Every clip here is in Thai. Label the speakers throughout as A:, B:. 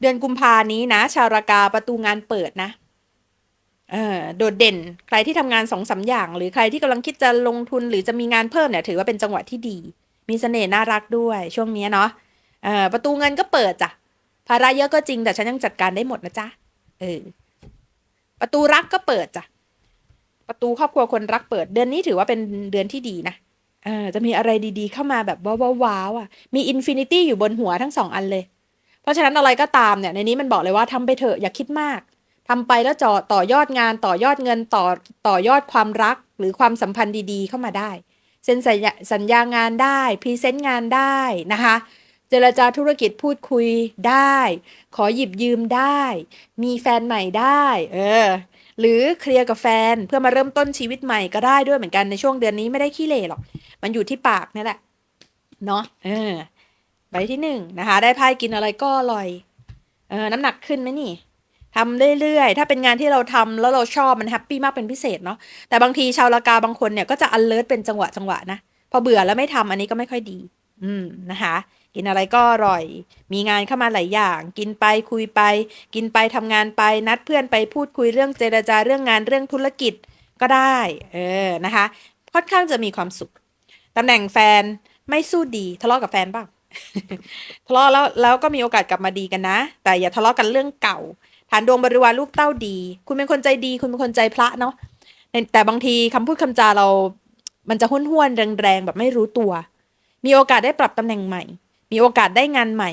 A: เดือนกุมภานี้นะ ชาวรากาประตูงานเปิดนะเออโดดเด่นใครที่ทำงานสองสามอย่าง หรือใครที่กำลังคิดจะลงทุนหรือจะมีงานเพิ่มเนี่ยถือว่าเป็นจังหวะที่ดี มีเสน่ห์น่ารักด้วยช่วงนี้เนาะเออประตูเงินก็เปิดจ้ะภาระเยอะก็จริงแต่ฉันยังจัดการได้หมดนะจ๊ะเออประตูรักก็เปิดจ้ะประตูครอบครัวคนรักเปิด เดือนนี้ถือว่าเป็นเดือนที่ดีนะเออจะมีอะไรดีๆ เข้ามาแบบว้าวๆอะมีอินฟินิตี้อยู่บนหัวทั้งสองอันเลย ราะฉะนั้นอะไรก็ตามเนี่ยในนี้มันบอกเลยว่าทำไปเถอะอย่าคิดมากทำไปแล้วจอต่อยอดงานต่อยอดเงินต่อต่อยอดความรักหรือความสัมพันธ์ดีๆ เข้ามาได้เซ็นสัญญาสัญญางานได้พรีเซนต์งานได้นะคะ เจรจาธุรกิจพูดคุยได้ ขอหยิบยืมได้ มีแฟนใหม่ได้เออหรือเคลียร์กับแฟนเพื่อมาเริ่มต้นชีวิตใหม่ก็ได้ด้วยเหมือนกันในช่วงเดือนนี้ไม่ได้ขี้เหร่หรอก มันอยู่ที่ปากนี่แหละเนาะเออ ใบที่หนึ่งนะคะ ได้ไพ่กินอะไรก็อร่อย เออ น้ำหนักขึ้นไหมนี่ทำเรื่อยๆ ถ้าเป็นงานที่เราทำแล้วเราชอบมันแฮปปี้มากเป็นพิเศษเนาะ แต่บางทีชาวลากาบางคนเนี่ยก็จะอันเลิศเป็นจังหวะจังหวะนะ พอเบื่อแล้วไม่ทำอันนี้ก็ไม่ค่อยดี อืมนะคะ กินอะไรก็อร่อย มีงานเข้ามาหลายอย่าง กินไปคุยไป กินไปทำงานไป นัดเพื่อนไปพูดคุยเรื่องเจรจาเรื่องงานเรื่องธุรกิจก็ได้ เออ นะคะ ค่อนข้างจะมีความสุขตำแหน่งแฟนไม่สู้ดี ทะเลาะกับแฟนบ้าง ทะเลาะแล้วแล้วก็มีโอกาสกลับมาดีกันนะ แต่อย่าทะเลาะกันเรื่องเก่า ฐานดวงบริวารลูกเต้าดี คุณเป็นคนใจดี คุณเป็นคนใจพระเนาะแต่บางทีคำพูดคำจาเรา มันจะห้วนห้วนๆแรงๆแบบไม่รู้ตัว มีโอกาสได้ปรับตำแหน่งใหม่ มีโอกาสได้งานใหม่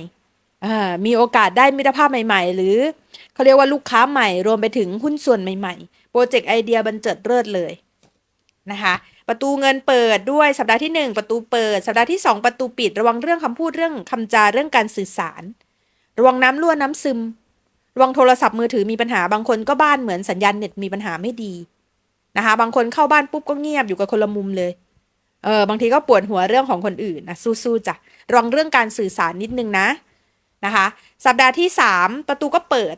A: อ่ามีโอกาสได้มิตรภาพใหม่ ๆ หรือเขาเรียกว่าลูกค้าใหม่ รวมไปถึงหุ้นส่วนใหม่ ๆ โปรเจกต์ไอเดียบันเจิดเลิศเลยนะคะ ประตูเงินเปิดด้วยสัปดาห์ที่ 1 ประตูเปิด สัปดาห์ที่ 2 ประตูปิดระวังเรื่องคำพูดเรื่องคำจาเรื่องการสื่อสาร ระวังน้ำรั่วน้ำซึม ระวังโทรศัพท์มือถือมีปัญหาบางคนก็บ้านเหมือนสัญญาณเน็ตมีปัญหาไม่ดีนะคะ บางคนเข้าบ้านปุ๊บก็เงียบอยู่กับคนละมุมเลยเออบางทีก็ปวดหัวเรื่องของคนอื่นนะสู้ๆจ้ะระวังเรื่องการสื่อสารนิดนึงนะนะคะ สัปดาห์ที่ 3 ประตูก็เปิด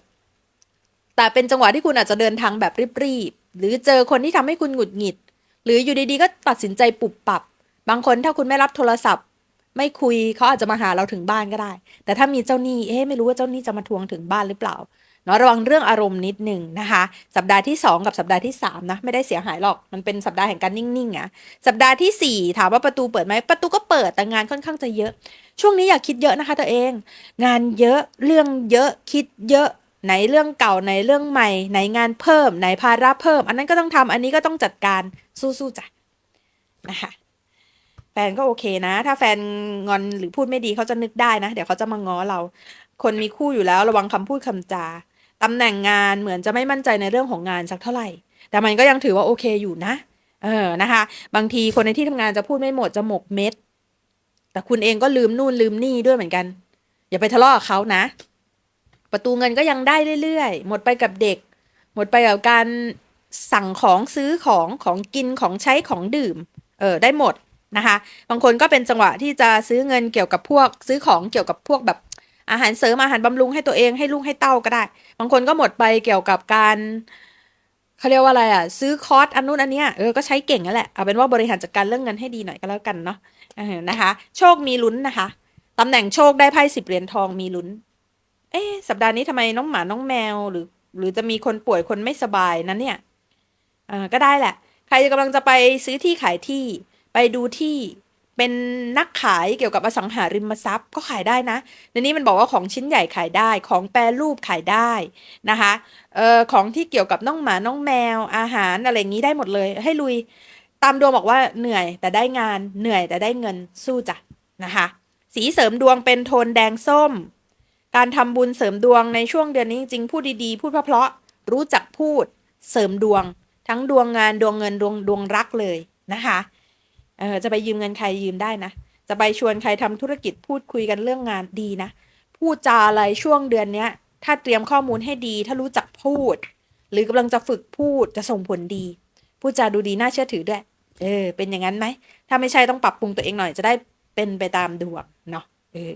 A: แต่เป็นจังหวะที่คุณอาจจะเดินทางแบบรีบๆหรือเจอคนที่ทำให้คุณหงุดหงิด หรืออยู่ดีๆก็ตัดสินใจปุบปับ บางคนถ้าคุณไม่รับโทรศัพท์ ไม่คุยเขาอาจจะมาหาเราถึงบ้านก็ได้ แต่ถ้ามีเจ้าหนี้เอ๊ะไม่รู้ว่าเจ้าหนี้จะมาทวงถึงบ้านหรือเปล่าเนาะระวังเรื่องอารมณ์นิดหนึ่งนะคะ สัปดาห์ที่ 2 กับสัปดาห์ที่3นะไม่ได้เสียหายหรอกมันเป็นสัปดาห์แห่งการนิ่งๆอะสัปดาห์ที่ 4 ถามว่าประตูเปิดไหมประตูก็เปิดแต่งานค่อนข้างจะเยอะ ช่วงนี้อย่าคิดเยอะนะคะตัวเอง งานเยอะเรื่องเยอะคิดเยอะ ไหนเรื่องเก่าไหนเรื่องใหม่ ไหนงานเพิ่ม ไหนภาระเพิ่ม อันนั้นก็ต้องทำอันนี้ก็ต้องจัดการสู้ๆจ้ะนะคะแฟนก็โอเคนะ ถ้าแฟนงอนหรือพูดไม่ดีเขาจะนึกได้นะ เดี๋ยวเขาจะมาง้อเรา คนมีคู่อยู่แล้วระวังคำพูดคำจาตำแหน่งงานเหมือนจะไม่มั่นใจในเรื่องของงานสักเท่าไหร่ แต่มันก็ยังถือว่าโอเคอยู่นะ เออนะคะ บางทีคนในที่ทำงานจะพูดไม่หมดจะหมกเม็ดแต่คุณเองก็ลืมนู่นลืมนี่ด้วยเหมือนกัน อย่าไปทะเลาะกับเขานะ ประตูเงินก็ยังได้เรื่อยๆ หมดไปกับเด็ก หมดไปกับการสั่งของซื้อของของกินของใช้ของดื่ม เออได้หมดนะคะ บางคนก็เป็นจังหวะที่จะซื้อเงินเกี่ยวกับพวก ซื้อของเกี่ยวกับพวกแบบอาหารเสริมอาหารบำรุงให้ตัวเองให้ลูกให้เต้าก็ได้ บางคนก็หมดไปเกี่ยวกับการเขาเรียกว่าอะไรอะ ซื้อคอร์สอันนู้นอันเนี้ยเออก็ใช้เก่งนั่นแหละเอาเป็นว่าบริหารจัดการเรื่องเงินให้ดีหน่อยก็แล้วกันเนาะนะคะ โชคมีลุ้นนะคะตำแหน่งโชคได้ไพ่สิบเหรียญทองมีลุ้น เอ๊ะสัปดาห์นี้ทำไมน้องหมาน้องแมวหรือ หรือจะมีคนป่วยคนไม่สบายนั้นเนี่ยเออก็ได้แหละ ใครกำลังจะไปซื้อที่ขายที่ไปดูที่เป็นนักขายเกี่ยวกับอสังหาริมทรัพย์ก็ขายได้นะในนี้มันบอกว่าของชิ้นใหญ่ขายได้ ของแปรรูปขายได้นะคะเอ่อของที่เกี่ยวกับน้องหมาน้องแมวอาหารอะไรอย่างนี้ได้หมดเลย ให้ลุย ตามดวงบอกว่าเหนื่อยแต่ได้งานเหนื่อยแต่ได้เงินสู้จ้ะนะคะ สีเสริมดวงเป็นโทนแดงส้ม การทำบุญเสริมดวงในช่วงเดือนนี้จริงๆพูดดีๆ พูดเพราะๆรู้จักพูดเสริมดวง ทั้งดวงงานดวงเงินดวงดวงรักเลยนะคะเออจะไปยืมเงินใครยืมได้นะ จะไปชวนใครทำธุรกิจพูดคุยกันเรื่องงานดีนะ พูดจาอะไรช่วงเดือนเนี้ยถ้าเตรียมข้อมูลให้ดี ถ้ารู้จักพูด หรือกำลังจะฝึกพูดจะส่งผลดี พูดจาดูดีน่าเชื่อถือด้วย เออ เป็นอย่างนั้นไหม ถ้าไม่ใช่ต้องปรับปรุงตัวเองหน่อยจะได้เป็นไปตามดวงเนาะเออ